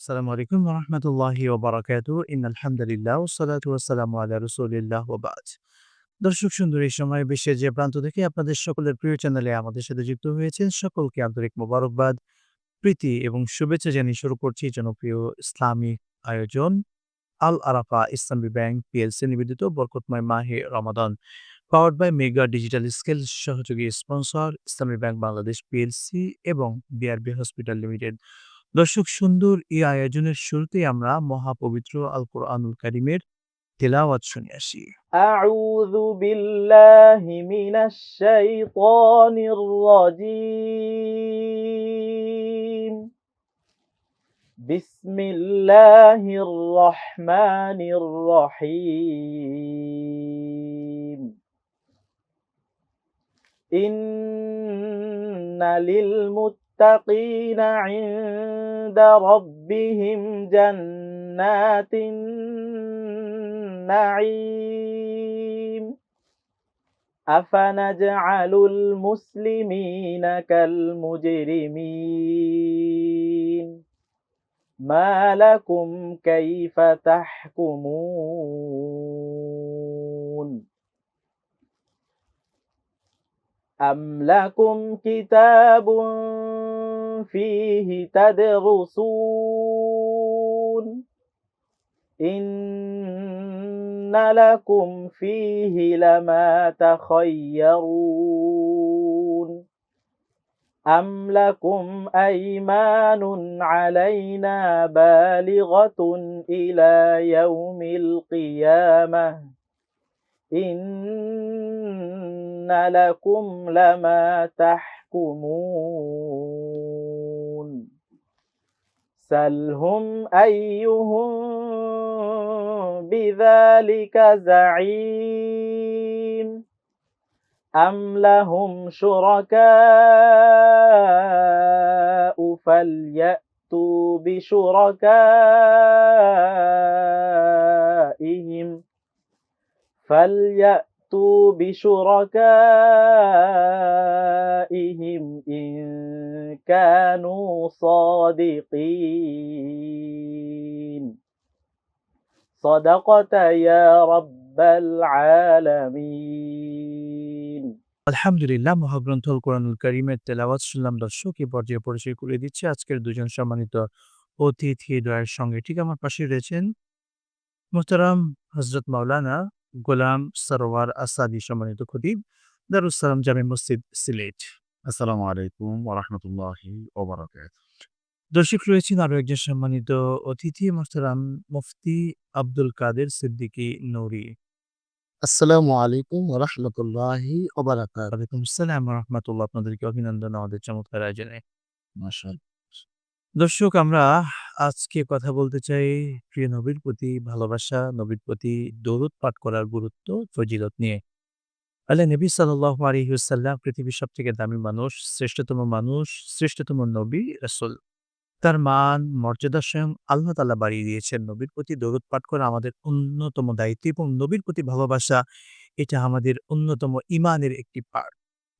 আসসালামু আলাইকুম রহমতুল্লাহি ওবরাকাতু। ইন আলহামদুলিল্লাহ সালাতু ওয়াসালামু আলা রসুলিল্লাহ ওবাদ। দর্শক সুন্দর, এই সময় বিশ্বের যে প্রান্ত থেকে আপনাদের সকলের প্রিয় চ্যানেলে আমাদের সাথে যুক্ত হয়েছেন সকলকে আন্তরিক মোবারকবাদ, প্রীতি এবং শুভেচ্ছা জানিয়ে শুরু করছি জনপ্রিয় ইসলামিক আয়োজন আল আরাফা ইসলামী ব্যাংক পিএলসি নিবেদিত বরকতময় মাহে রমাদান। Powered by Mega Digital Scale সহযোগী sponsor, Islami Bank Bangladesh PLC এবং বিআরবি হসপিটাল লিমিটেড। দর্শক, সুন্দর এই আয়োজনের শুরুতে আমরা মহাপবিত্র আল কোরআনুল কারিমের তেলাওয়াত শুনে আসি। আউযু বিল্লাহি মিনাশ শাইতানির রাজিম। বিসমিল্লাহির রহমানির রহিম। ইন্না লিল للمتقين عند ربهم جنات النعيم. أفنجعل المسلمين كالمجرمين. ما لكم كيف تحكمون؟ أم لكم كتاب فيه تدرسون إن لكم فيه لما تخيرون أم لكم أيمان علينا بالغة إلى يوم القيامة إن لكم لما تحكمون سلهم أيهم بذلك زعيم أم لهم شركاء فليأتوا بشركائهم فليأتوا بشركائهم إن كانوا صادقين صدقت يا رب العالمين আলহামদুলিল্লাহ মহাগ্রন্থ আল কোরআনুল কারিমের তেলাওয়াত শুনলাম দর্শক এই পর্যায়ে পরিচয় করে দিচ্ছে আজকের দুজন সম্মানিত অতিথি দয়ের সঙ্গে ঠিক আমার পাশে রয়েছেন মোহতারাম হজরত মাওলানা গোলাম সরোয়ার আসাদি সম্মানিত খতিব দারুসালাম জামে মসজিদ, সিলেট। আসসালামু আলাইকুম ওরহমতুল্লাহি দর্শক, রয়েছেন আরও একজন সম্মানিত অতিথি, মোহতারাম মুফতি আব্দুল কাদের সিদ্দিকী নৌরি। আসসালামু আলাইকুম ওরহমতুল্লাহি ওবরাকাত ওয়ালাইকুম আসসালাম রহমতুল্লাহ। আপনাদেরকে অভিনন্দন আমাদের চমৎকার আয়োজনে। মাশাআল্লাহ। দর্শক, আমরা আজকে কথা বলতে চাই প্রিয় নবীর প্রতি ভালোবাসা, নবীর প্রতি দরুদ পাঠ করার গুরুত্ব, ফজিলত নিয়ে। আল্লাহ নবী সাল্লাহ আলহিউসাল্লাম পৃথিবীর সব থেকে দামি মানুষ, শ্রেষ্ঠতম মানুষ, শ্রেষ্ঠতম নবী, রসুল। তার মান, মর্যাদা স্বয়ং আল্লাহ তাল্লাহ বাড়িয়ে দিয়েছেন। নবীর প্রতি দরুদ পাঠ করা আমাদের অন্যতম দায়িত্ব এবং নবীর প্রতি ভালোবাসা, এটা আমাদের অন্যতম ইমানের একটি পার্ট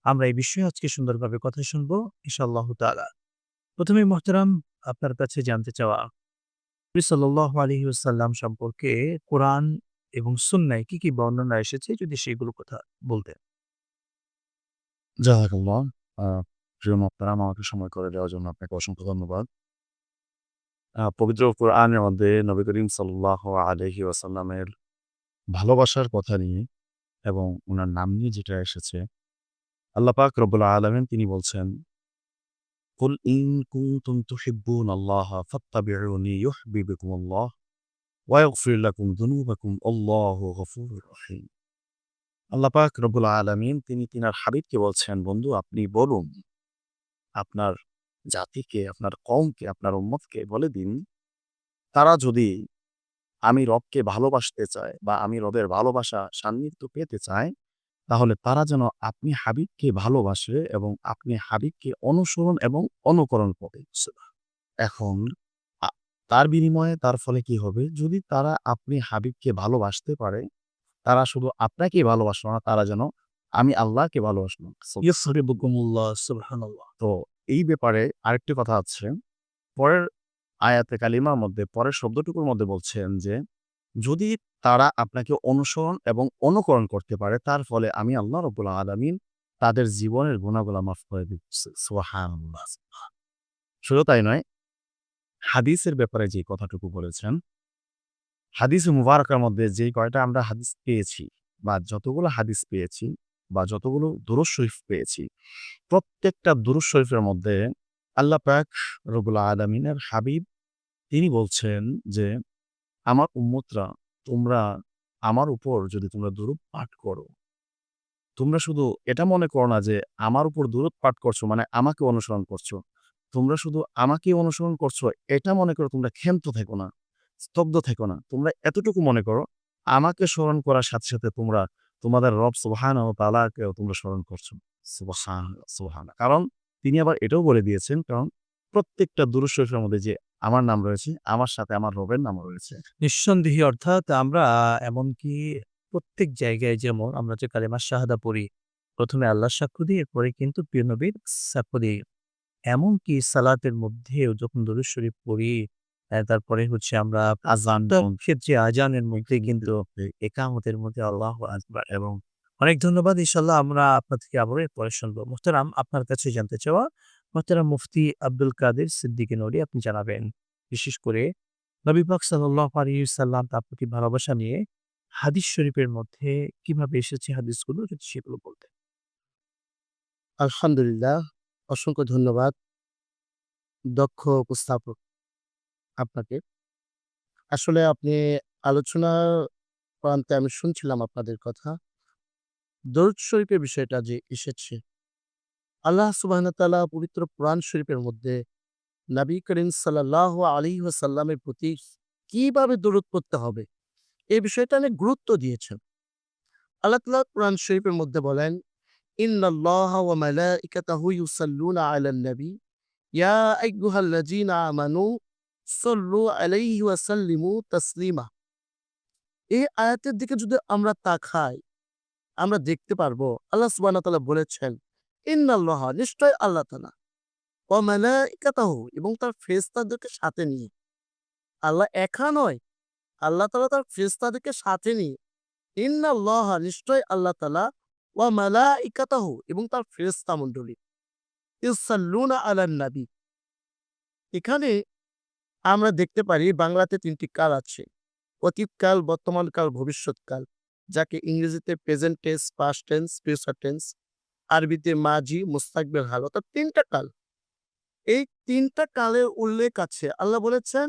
আমরা এই বিষয়ে আজকে সুন্দরভাবে কথা শুনব, ইনশাআল্লাহ তাআলা। প্রথমে মোহতারাম আপনার কাছে জানতে চাওয়া আলহিউসাল্লাম সম্পর্কে কোরআন এবং সুন্নায় কি কি বর্ণনা এসেছে, যদি সেগুলো কথা বলতেন। প্রিয় আমাকে সময় করে দেওয়ার জন্য আপনাকে অসংখ্য ধন্যবাদ। পবিত্র কোরআনের মধ্যে নবী করিম সাল্লাহ আলহি ওয়াসাল্লামের ভালোবাসার কথা নিয়ে এবং ওনার নাম নিয়ে যেটা এসেছে, আল্লাহ পাক রব্বুল আলমেন তিনি বলছেন কুল ইন কুনতুম তুহিব্বুন আল্লাহ ফাত্তাবিউনি ইউহিব্বুকুম আল্লাহ ওয়া ইয়াগফির লাকুম যুনুবাকুম আল্লাহু গফুরুর রহিম আল্লাহ পাক রব্বুল আলামিন তিনি তিনার হাবিবকে বলছেন, বন্ধু, আপনি বলুন, আপনার জাতিকে, আপনার কওমকে, আপনার উম্মতকে বলে দিন, তারা যদি আমি রবকে ভালোবাসতে চায় বা আমি রবের ভালোবাসা সান্নিধ্য পেতে চায় তাহলে তারা যেন আপনি হাবিবকে ভালোবাসে এবং আপনি হাবিবকে অনুসরণ এবং অনুকরণ করে। এখন তার বিনিময়ে তার ফলে কি হবে? যদি তারা আপনি হাবিবকে ভালোবাসতে পারে তারা শুধু আপনাকেই ভালোবাসলো না তারা যেন আমি আল্লাহকে ভালোবাসলো ইয়সরিবুকুমুল্লাহ সুবহানাল্লাহ। তো এই ব্যাপারে আরেকটি কথা আছে। পরের আয়াতে কালিমার মধ্যে পরের শব্দটুকুর মধ্যে বলছেন যে যদি তারা আপনাকে অনুসরণ এবং অনুকরণ করতে পারে। তার ফলে আমি আল্লাহ রব্বুল আলামিন তাদের জীবনের গুণাগুলা মাফ করে দিচ্ছি শুধু তাই নয়, হাদিসের ব্যাপারে যে কথাটুকু বলেছেন, হাদিস মুবারকের মধ্যে যে কয়টা আমরা হাদিস পেয়েছি বা যতগুলো হাদিস পেয়েছি বা যতগুলো দুরুজ শরীফ পেয়েছি, প্রত্যেকটা দুরুজ শরীফের মধ্যে আল্লাহ পাক রবুল আলমিনের হাবিব তিনি বলছেন যে, আমার উম্মতরা তোমরা আমার উপর যদি তোমরা দুরূপ পাঠ করো। তোমরা শুধু এটা মনে করো না যে আমার উপর দূরত পাঠ করছ মানে আমাকে অনুসরণ করছ। তোমরা শুধু আমাকে অনুসরণ করছ, এটা মনে করো তোমরা ক্ষান্ত থেকো না, স্তব্ধ থেকো না। তোমরা এতটুকু মনে করো, আমাকে স্মরণ করার সাথে সাথে তোমরা তোমাদের রব সুবহান ও তালাকেও তোমরা স্মরণ করছ। সুবহান সুবহান। কারণ তিনি আবার এটাও বলে দিয়েছেন, কারণ প্রত্যেকটা দুরুজ শরীফের মধ্যে যে আমার নাম রয়েছে আমার সাথে আমার রবের নাম রয়েছে। নিঃসন্দেহে অর্থাৎ আমরা এমনকি প্রত্যেক জায়গায় যেমন আমরা যে কালেমার শাহাদা পড়ি প্রথমে আল্লাহ সাক্ষ্য দিই এরপরে কিন্তু প্রিয় নবীর সাক্ষ্য দিই এমনকি সালাতের মধ্যেও যখন দরুদ শরীফ পড়ি তারপরে হচ্ছে আমরা আজান আজান ক্ষেত্রে আজানের মধ্যে কিন্তু একামতের মধ্যে আল্লাহ আকবার। এবং অনেক ধন্যবাদ ইনশাল্লাহ আমরা আপনার থেকে আবারও এরপরে শুনব। মোহতারাম আপনার কাছে জানতে চাওয়া মোহতারাম মুফতি আব্দুল কাদের সিদ্দিকী নড়ি আপনি জানাবেন। বিশেষ করে নবী পাক সাল্লাহ আলী সাল্লাম তার প্রতি ভালোবাসা নিয়ে হাদিস শরীফের মধ্যে কীভাবে এসেছে হাদিসগুলো যদি সেগুলো বলতেন। আলহামদুলিল্লাহ, অসংখ্য ধন্যবাদ। দক্ষ উপস্থাপক আপনাকে। আসলে আপনি আলোচনার প্রান্তে আমি শুনছিলাম আপনাদের কথা। দরুদ শরীফের বিষয়টা যে এসেছে আল্লাহ সুবাহতালা পবিত্র পুরাণ শরীফের মধ্যে নবী করিম সাল্লাহ আলী সাল্লামের প্রতি কীভাবে দূরত করতে হবে, এ বিষয়টা অনেক গুরুত্ব দিয়েছেন। আল্লাহ তালা কোরআন শরীফের মধ্যে বলেন আয়াতের দিকে যদি আমরা তাকাই, আমরা দেখতে পারব, আল্লাহ সুবাহ বলেছেন ইন্নাল্লাহ, নিশ্চয় আল্লাহ তাআলা। ওয়া মালাইকাতাহু, এবং তার ফেরেশতাদেরকে সাথে নিয়ে। আল্লাহ একা নয়, আল্লাহ তালা তার ফেরেশতাদেরকে সাথে নিয়ে। ইন্নাল্লাহ, নিশ্চয় আল্লাহ তাআলা। ওয়া মালাইকাতাহু, এবং তার ফেরেশতা মণ্ডলী। ইউসাল্লুনা আলান এখানে আমরা দেখতে পারি, বাংলাতে তিনটি কাল আছে। অতীতকাল, বর্তমানকাল, ভবিষ্যৎকাল, যাকে ইংরেজিতে present tense past tense future tense আরবিতে মাজি মুস্তাকবেল হাল। অর্থাৎ তিনটা কাল। এই তিনটা কালের উল্লেখ আছে। আল্লাহ বলেছেন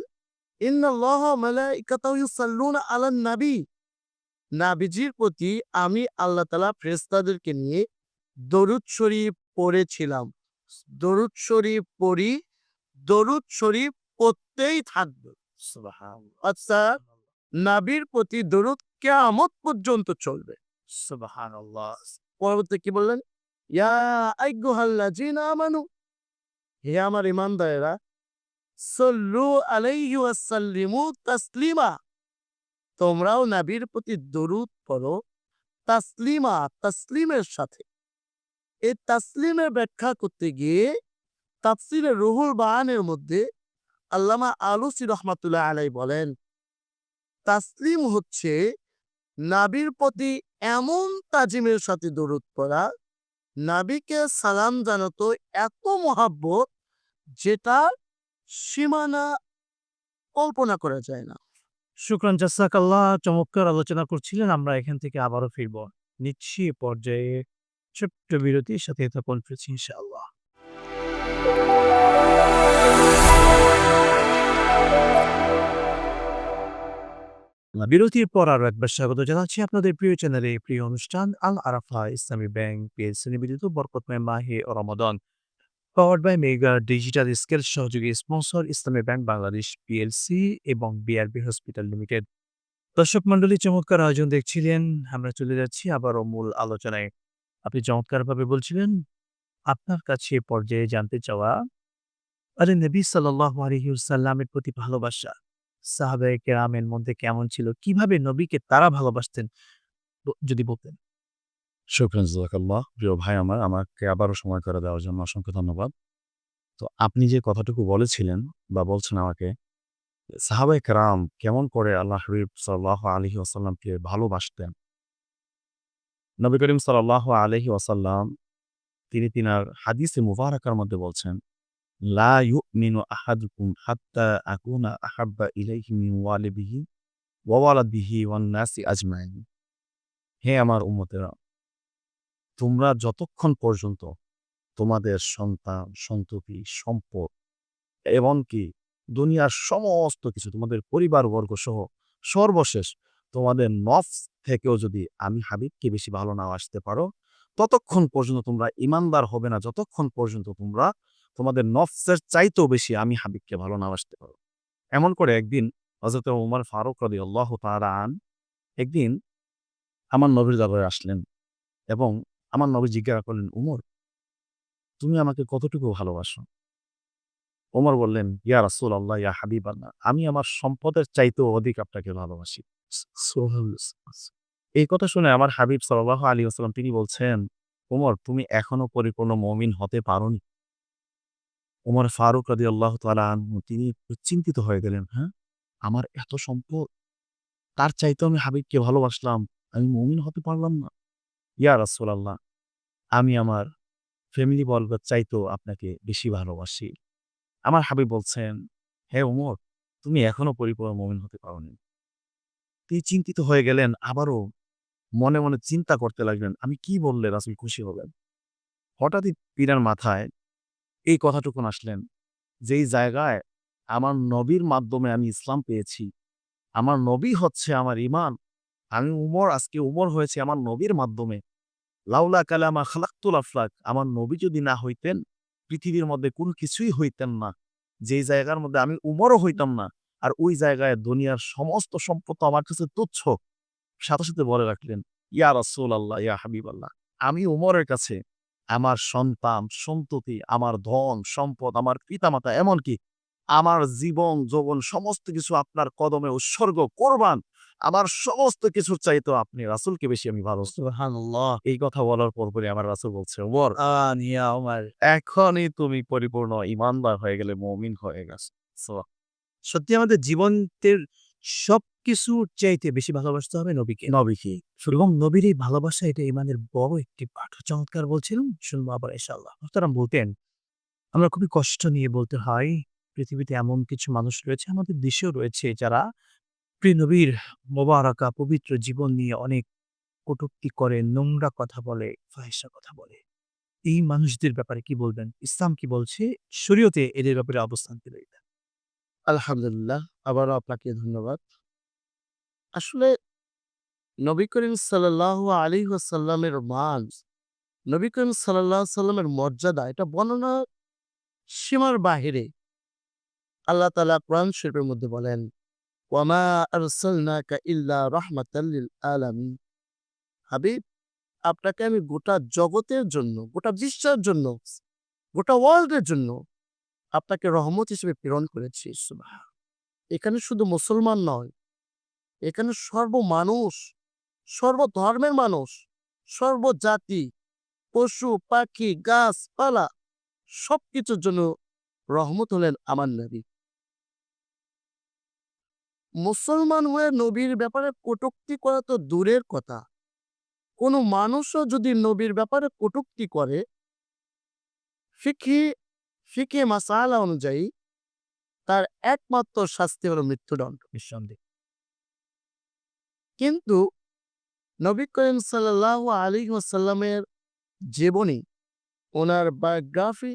নবী। নাবিজির প্রতি আমি আল্লাহ তালা ফেরেস্তাদেরকে নিয়ে দরুদ শরীফ পড়েছিলাম। দরুদ শরীফ পড়ি দরুদ শরীফ পড়তেই থাকবে। আচ্ছা নাবির প্রতি দরুদ কেয়ামত পর্যন্ত চলবে। পরবর্তী কি বললেন? আমার ইমানদারেরা তোমরাও নাবির প্রতি দরুদ পড়ো তাসলিমা, তাসলিমের সাথে। এই তাসলিমের ব্যাখ্যা করতে গিয়ে তাফসিরের রুহুল বায়ানের মধ্যে আল্লামা আলুসি রহমাতুল্লাহ আলাই বলেন, তাসলিম হচ্ছে নাবির প্রতি এমন তাজিমের সাথে দরুদ পড়া নাবিকে সালাম জানাতো এত মহাব্বত যেটা সীমানা কল্পনা করা যায় না। শুক্রান জাসাকাল্লাহ চমৎকার আলোচনা করছিলেন, আমরা এখান থেকে আবারও ফিরব। নিচ্ছি পর্যায়ে ছোট্ট বিরতির সাথে থাকুন ইনশাআল্লাহ। বিরতির পর আরও একবার স্বাগত জানাচ্ছি আপনাদের প্রিয় চ্যানেলে। প্রিয় অনুষ্ঠান, আল আরাফা, ইসলামী ব্যাংক, পিএলসি নিবেদিত বরকতময় মাহে ও রমাদান। Powered by Mega Digital Scale সহযোগী sponsor Islami Bank Bangladesh PLC এবং বিআরবি হসপিটাল লিমিটেড দর্শক মন্ডলী চমৎকার আয়োজন দেখছিলেন, আমরা চলে যাচ্ছি আবারও মূল আলোচনায়। আপনি চমৎকারভাবে বলছিলেন, আপনার কাছে পর্যায়ে জানতে চাওয়া, আরে নবী সাল্লাহ আলহিউসাল্লামের প্রতি ভালোবাসা। সাহাবায়ে কেরামের মধ্যে কেমন ছিল? কীভাবে নবীকে তারা ভালোবাসতেন? যদি বলতেন। শুক্রান প্রিয় ভাই আমার আমাকে আবারও সময় করে দেওয়ার জন্য অসংখ্য ধন্যবাদ। তো আপনি যে কথাটুকু বলেছিলেন বা বলছেন আমাকে সাহাবায়ে কেরাম কেমন করে আল্লাহ হাবিব সাল্লাল্লাহু আলাইহি ওয়াসাল্লামকে ভালোবাসতেন। নবী করিম সাল্লাল্লাহু আলাইহি ওয়াসাল্লাম তিনি তিনার হাদিসে মুবারাকার মধ্যে বলছেন, হে আমার উম্মতেরা তোমরা যতক্ষণ পর্যন্ত তোমাদের সন্তান, সন্ততি, সম্পদ এমনকি দুনিয়ার সমস্ত কিছু তোমাদের পরিবারবর্গ সহ সর্বশেষ তোমাদের নফস থেকেও যদি আমি হাবিবকে বেশি ভালো না আসতে পারো, ততক্ষণ পর্যন্ত তোমরা ইমানদার হবে না যতক্ষণ পর্যন্ত তোমরা তোমাদের নফসের চাইতেও বেশি আমি হাবিবকে ভালো না বাসতে পারো। এমন করে একদিন হযরত ওমর ফারুক রাদিয়াল্লাহু তাআলা আন একদিন আমার নবীর দরবারে আসলেন এবং আমার নবী জিজ্ঞাসা করলেন, "উমর তুমি আমাকে কতটুকু ভালোবাসো?" ওমর বললেন, "ইয়া রাসুল আল্লাহ ইয়া হাবিব আল্লাহ আমি আমার সম্পদের চাইতেও অধিক আপনাকে ভালোবাসি।" এই কথা শুনে আমার হাবিব সাল্লাল্লাহু আলী ওয়াসাল্লাম তিনি বলছেন, "ওমর তুমি এখনও পরিপূর্ণ মমিন হতে পারোনি।" ওমর ফারুক রাদিয়াল্লাহু আল্লাহ আনহু তিনি চিন্তিত হয়ে গেলেন, "হ্যাঁ? আমার এত সম্পদ, তার চাইতেও আমি হাবিবকে ভালোবাসলাম, আমি মমিন হতে পারলাম না?" "ইয়া রাসূলাল্লাহ, আমি আমার ফ্যামিলি বর্গের চাইতেও আপনাকে বেশি ভালোবাসি।" আমার হাবিব বলছেন, "হে ওমর, তুমি এখনও পরিপূর্ণ মমিন হতে পারোনি।" তিনি চিন্তিত হয়ে গেলেন আবারও মনে, মনে চিন্তা করতে লাগলেন, "আমি কি বললে রাসূল খুশি হবেন?" হঠাৎই পীরার মাথায় এই কথাটুকুন আসলেন, যেই জায়গায় আমার নবীর মাধ্যমে আমি ইসলাম পেয়েছি, আমার নবী হচ্ছে আমার ঈমান, আমি উমর আজকে উমর হয়েছি আমার নবীর মাধ্যমে। লাউলা কালামা খালাকতুল আফলাক আমার নবী যদি না হইতেন, পৃথিবীর মধ্যে কোন কিছুই হইতেন না। যেই জায়গার মধ্যে আমি উমরও হইতাম না। আর ওই জায়গায় দুনিয়ার সমস্ত সম্পদ আমার কাছে তুচ্ছ। সাথে, সাথে বলে রাখলেন, "ইয়া রসুল আল্লাহ ইয়া হাবিব আল্লাহ আমি উমরের কাছে আমার সন্তান, সন্ততি, আমার ধন, সম্পদ, আমার পিতামাতা এমনকি আমার জীবন, যৌবন সমস্ত কিছু আপনার কদমে উৎসর্গ কোরবান। আমার সমস্ত কিছুর চাইতেও আপনি রাসূলকে বেশি আমি ভালো এই কথা বলার পরপরই আমার রাসুল বলছে, "ওমর আন ইয়া ওমর। এখনই তুমি পরিপূর্ণ ঈমানদার হয়ে গেলে, মুমিন হয়ে গেছো।" সত্যি আমাদের জীবনের সবকিছুর চাইতে বেশি ভালোবাসতে হবে নবীকে। নবীকে। এবং নবীর এই ভালোবাসা এটা ঈমানের বড় একটি পাঠ। চমৎকার বলছিলেন, শুনব আবার ইনশাআল্লাহ। মোহতারাম বলতেন, আমরা খুবই কষ্ট নিয়ে বলতে হয়, পৃথিবীতে এমন কিছু মানুষ রয়েছে, আমাদের দেশেও রয়েছে যারা প্রিয় নবীর মোবারকা পবিত্র জীবন নিয়ে অনেক কটুক্তি করে, নোংরা কথা বলে, ফাহিশা কথা বলে। এই মানুষদের ব্যাপারে কি বলবেন? ইসলাম কি বলছে? শরীয়তে এদের ব্যাপারে অবস্থান রইবে? আলহামদুলিল্লাহ। আবারও আপনাকে ধন্যবাদ। আসলে নবী করিম সাল্লাল্লাহু আলী ওয়াসাল্লামের মান, নবী করিম সাল্লাল্লাহু আলাইহি ওয়াসাল্লামের মর্যাদা এটা বর্ণনা সীমার বাহিরে। আল্লাহ তাআলা কোরআন শরীফের মধ্যে বলেন, "ওয়ামা আরসালনাকা ইল্লা রাহমাতাল লিল আলামিন।" হাবিব, আপনাকে আমি গোটা জগতের জন্য, গোটা বিশ্বের জন্য, গোটা ওয়ার্ল্ডের জন্য আপনাকে রহমত হিসেবে প্রেরণ করেছি। এখানে শুধু মুসলমান নয়, এখানে সর্বমানুষ, সর্বধর্মের মানুষ, সর্বজাতি, পশু, পাখি, গাছপালা সবকিছুর জন্য রহমত হলেন আমার নবী। মুসলমান হয়ে নবীর ব্যাপারে কটুক্তি করা তো দূরের কথা। কোনো মানুষও যদি নবীর ব্যাপারে কটূক্তি করে ফিকহি ফিকহে মাসালা অনুযায়ী তার একমাত্র শাস্তি হলো মৃত্যুদণ্ড। নিঃসন্দেহে। কিন্তু নবী করিম সাল্লাল্লাহু আলাইহি ওয়াসাল্লামের জীবনী, ওনার বায়োগ্রাফি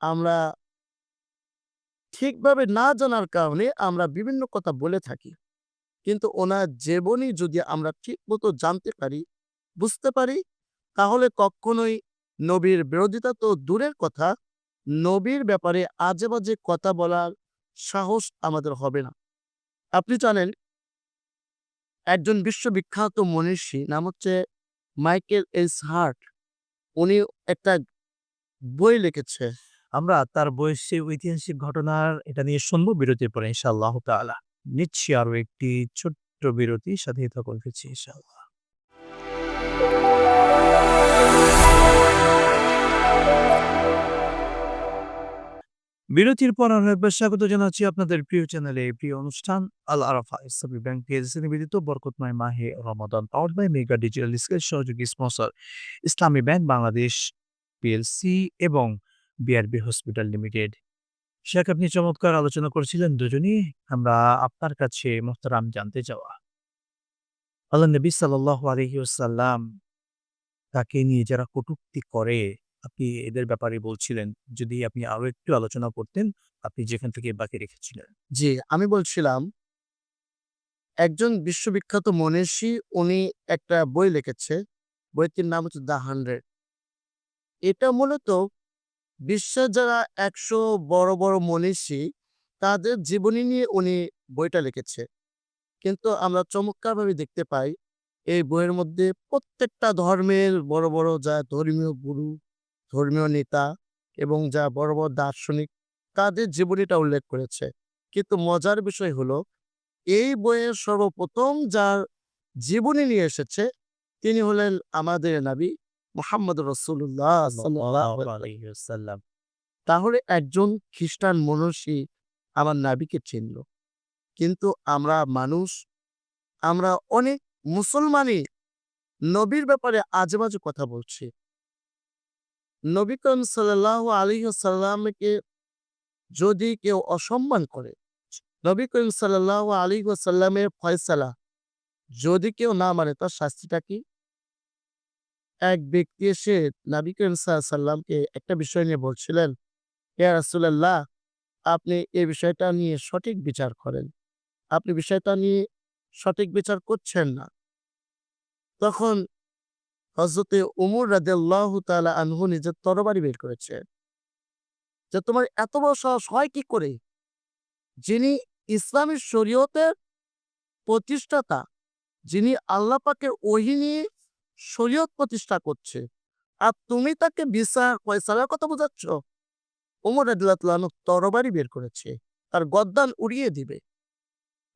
আমরা ঠিকভাবে না জানার কারণে আমরা বিভিন্ন কথা বলে থাকি। কিন্তু ওনার জীবনী যদি আমরা ঠিকমতো জানতে পারি, বুঝতে পারি, তাহলে কখনোই নবীর বিরোধিতা তো দূরের কথা, নবীর ব্যাপারে আজেবাজে কথা বলার সাহস আমাদের হবে না। আপনি জানেন একজন বিশ্ববিখ্যাত মনীষী নাম হচ্ছে মাইকেল এইচ হার্ট। উনি একটা বই লিখেছে। আমরা তার বয়সে ঐতিহাসিক ঘটনার এটা নিয়ে শুনব বিরতির পরে ইনশাআল্লাহ তাআলা। নিচ্ছি আরও একটি ছোট্ট বিরতি, সাথেই থাকুন ইনশাআল্লাহ। বিরতির পর একবার স্বাগত জানাচ্ছি আপনাদের প্রিয় চ্যানেলে। প্রিয় অনুষ্ঠান, আল আরাফা ইসলামী ব্যাংক পিএলসি নিবেদিত বরকতময় মাহে রমাদান power by Mega Digital Scale সহযোগী sponsor Islami Bank, Bangladesh PLC এবং বিআরবি হসপিটাল লিমিটেড শেখ আপনি চমৎকার আলোচনা করেছিলেন দুজনই, আমরা আপনার কাছে মোহতারাম জানতে চাওয়া। আল্লাহ নবী সাল্লাহ আলহিউসাল্লাম তাকে নিয়ে যারা কটূক্তি করে আপনি এদের ব্যাপারে বলছিলেন, যদি আপনি আরও একটু আলোচনা করতেন, আপনি যেখান থেকে বাকি রেখেছিলেন। জি, আমি বলছিলাম একজন বিশ্ববিখ্যাত মনীষী, উনি একটা বই লিখেছে, বইটির নাম হচ্ছে দ্য হান্ড্রেড। এটা মূলত বিশ্বের যারা একশো বড় বড় মনীষী, তাদের জীবনী নিয়ে উনি বইটা লিখেছে। কিন্তু আমরা চমৎকারভাবে দেখতে পাই, এই বইয়ের মধ্যে প্রত্যেকটা ধর্মের বড় বড় যা ধর্মীয় গুরু ধর্মীয় নেতা এবং যা বড় বড় দার্শনিক তাদের জীবনীটা উল্লেখ করেছে। কিন্তু মজার বিষয় হলো, এই বইয়ের সর্বপ্রথম যার জীবনী নিয়ে এসেছে তিনি হলেন আমাদের নাবি মোহাম্মদ রসুল্লাহ তাহলে একজন খ্রিস্টান মনসী আমার নাবিকে চিনল। কিন্তু আমরা মানুষ, আমরা অনেক মুসলমানই নবীর ব্যাপারে আজে বাজে কথা বলছি। নবী করিম সাল্লাহ আলী সাল্লামকে যদি কেউ অসম্মান করে, নবী করিম সাল্লাহ আলী সাল্লামের ফয়সালা যদি কেউ না মানে তার শাস্তিটা কি? এক ব্যক্তি এসে নবী করিম সাল্লামকে একটা বিষয় নিয়ে বলছিলেন, ইয়া রাসূলুল্লাহ, আপনি এ বিষয়টা নিয়ে সঠিক বিচার করেন। আপনি বিষয়টা নিয়ে সঠিক বিচার করছেন না। তখন হজরতে উমর রাদিয়াল্লাহু তাআলা আনহু নিজের তরবারি বের করেছে। যে তোমার এত বড় সাহস হয় কি করে? যিনি ইসলামী শরীয়তের প্রতিষ্ঠাতা, যিনি আল্লাহ ওহী নিয়ে শরীয়ত প্রতিষ্ঠা করছে, আর তুমি তাকে বিচার ফয়সালার কথা বোঝাচ্ছ? উমর রাদিয়াল্লাহু তরবারি বের করেছে, তার গদ্দান উড়িয়ে দিবে।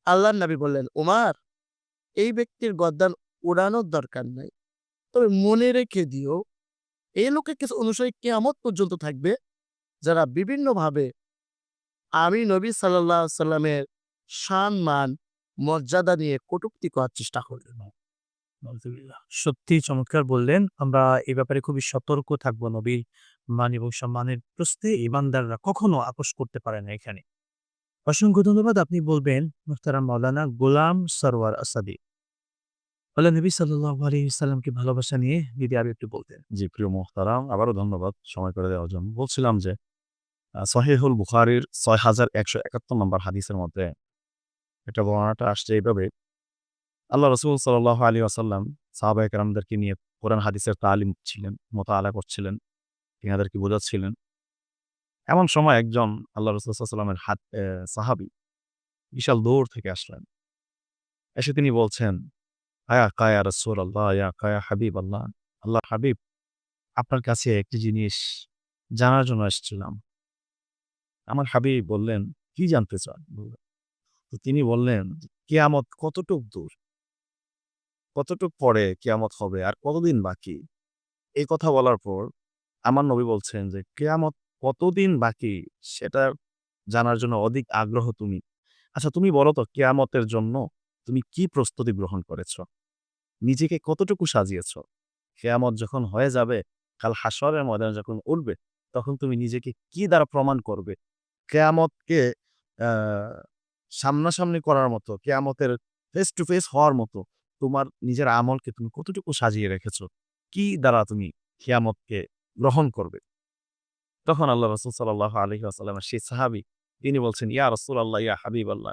আল্লাহর নবী বললেন, উমার, এই ব্যক্তির গদ্দান উড়ানোর দরকার নাই। তবে মনে রেখে দিও এই লোকের কিছু অনুসারী কেয়ামত পর্যন্ত থাকবে, যারা বিভিন্নভাবে আমি নবী সাল্লাহ সাল্লামের শান মান, মর্যাদা নিয়ে কটূক্তি করার চেষ্টা করবে সত্যি চমৎকার বললেন, আমরা এই ব্যাপারে খুবই সতর্ক থাকব নবীর মান এবং সম্মানের প্রশ্নে, ইমানদাররা কখনো আপোষ করতে পারে না এখানে। অসংখ্য ধন্যবাদ, আপনি বলবেন মুখতারাম মাওলানা গোলাম সরওয়ার আসাদি। আল্লাহ নবী সাল্লাহ আলী ইসলামকে ভালোবাসা নিয়ে আরও একটু বলতেন। জি, প্রিয় মোহতারাম আবারও ধন্যবাদ সময় করে দেওয়ার জন্য। বলছিলাম যে সহিহুল বুখারির ছয় হাজার একশো একাত্তর নম্বর হাদিসের মধ্যে এটা বর্ণনাটা আসছে এইভাবে, আল্লাহ রসুল আলী আসাল্লাম নিয়ে কোরআন হাদিসের তালিম ছিলেন মোতালা করছিলেন, তিনাদেরকে বোঝাচ্ছিলেন। এমন সময় একজন আল্লাহ রসুল সাল্লামের হাত সাহাবি বিশাল দৌড় থেকে আসলেন। এসে তিনি বলছেন আয়া কায়া রসুল আল্লাহ আয়া কায়া হাবিব আল্লাহ আল্লাহ হাবিব, আপনার কাছে একটি জিনিস জানার জন্য এসেছিলাম। আমার হাবিব বললেন, কি জানতে চান। তো তিনি বললেন, কেয়ামত কতটুক দূর? কতটুক পরে কেয়ামত হবে? আর কতদিন বাকি? এই কথা বলার পর আমার নবী বলছেন যে, কেয়ামত কতদিন বাকি? সেটা জানার জন্য অধিক আগ্রহ তুমি। আচ্ছা তুমি বলো তো, কেয়ামতের জন্য তুমি কি প্রস্তুতি গ্রহণ করেছ? নিজেকে কতটুকু সাজিয়েছ? কেয়ামত যখন হয়ে যাবে, কাল হাসরের ময়দানে যখন উঠবে, তখন তুমি নিজেকে কি দ্বারা প্রমাণ করবে? কেয়ামতকে সামনাসামনি করার মতো, কেয়ামতের ফেস টু ফেস হওয়ার মতো, তোমার নিজের আমলকে তুমি কতটুকু সাজিয়ে রেখেছো? কি দ্বারা তুমি কেয়ামতকে গ্রহণ করবে? তখন আল্লাহ রসুল সাল্লাহ আলহি আসাল্লামের সেই সাহাবি, তিনি বলছেন, ইয়া রসুল আল্লাহ ইয়া হাবিব আল্লাহ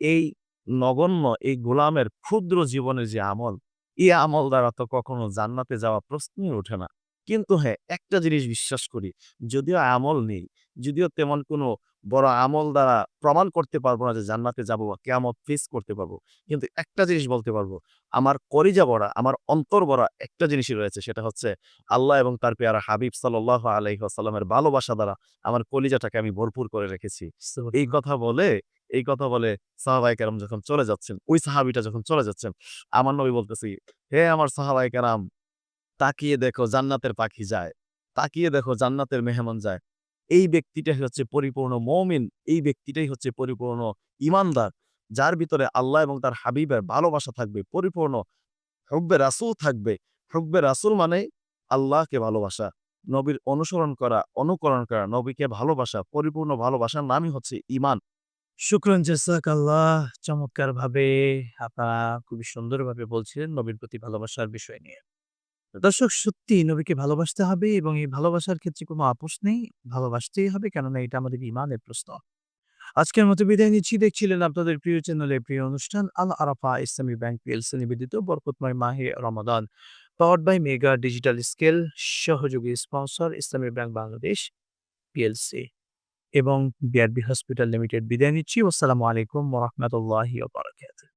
এই নগণ্য, এই গোলামের ক্ষুদ্র জীবনের যে আমল এই আমল দ্বারা তো কখনো জান্নাতে যাওয়া প্রশ্নই ওঠে না। কিন্তু হ্যাঁ একটা জিনিস বিশ্বাস করি, যদিও আমল নেই, যদিও তেমন কোনো বড় আমল দ্বারা প্রমাণ করতে পারব না যে জান্নাতে যাব বা কেয়ামত ফেস করতে পারব। কিন্তু একটা জিনিস বলতে পারব আমার করিজা বড়া আমার অন্তর বড়া একটা জিনিসই রয়েছে সেটা হচ্ছে আল্লাহ এবং তার পেয়ারা হাবিব সাল্লাহ আলহিহাসাল্লামের ভালোবাসা দ্বারা আমার কলিজাটাকে আমি ভরপুর করে রেখেছি। এই কথা বলে এই কথা বলে সাহাবাই কারাম যখন চলে যাচ্ছেন ওই সাহাবিটা যখন চলে যাচ্ছেন আমার নবী বলতেছি হে আমার সাহাবাই কারাম তাকিয়ে দেখো জান্নাতের পাখি যায় তাকিয়ে দেখো জান্নাতের মেহমান যায়। এই ব্যক্তিটাই হচ্ছে পরিপূর্ণ মমিন, এই ব্যক্তিটাই হচ্ছে পরিপূর্ণ ইমানদার। যার ভিতরে আল্লাহ এবং তার হাবিবের ভালোবাসা থাকবে, পরিপূর্ণ হব্বে রাসুল থাকবে। হব্বে রাসুল মানে আল্লাহকে ভালোবাসা, নবীর অনুসরণ করা, অনুকরণ করা, নবীকে ভালোবাসা, পরিপূর্ণ ভালোবাসার নামই হচ্ছে ইমান শুক্রান জাসাক আল্লাহ চমৎকার ভাবে আপনারা খুবই সুন্দরভাবে বলছিলেন নবীর প্রতি ভালোবাসার বিষয় নিয়ে। দর্শক সত্যি নবীকে ভালোবাসতে হবে এবং এই ভালোবাসার ক্ষেত্রে কোনো আপোষ নেই। ভালোবাসতেই হবে কেননা এটা আমাদের ইমানের প্রশ্ন। আজকের মতো বিদায় নিচ্ছি। দেখছিলেন আপনাদের প্রিয় চ্যানেলে প্রিয় অনুষ্ঠান আল আরাফা ইসলামী ব্যাংক পিএলসি নিবেদিত বরকতময় মাহে রমাদান। Powered by Mega Digital Scale সহযোগী sponsor Islami Bank Bangladesh PLC. এবং বিআরবি হসপিটাল লিমিটেড বিদায় নিচ্ছি। আসসালামু আলাইকুম ওরহমতুল্লাহি ওবরাকাতুহু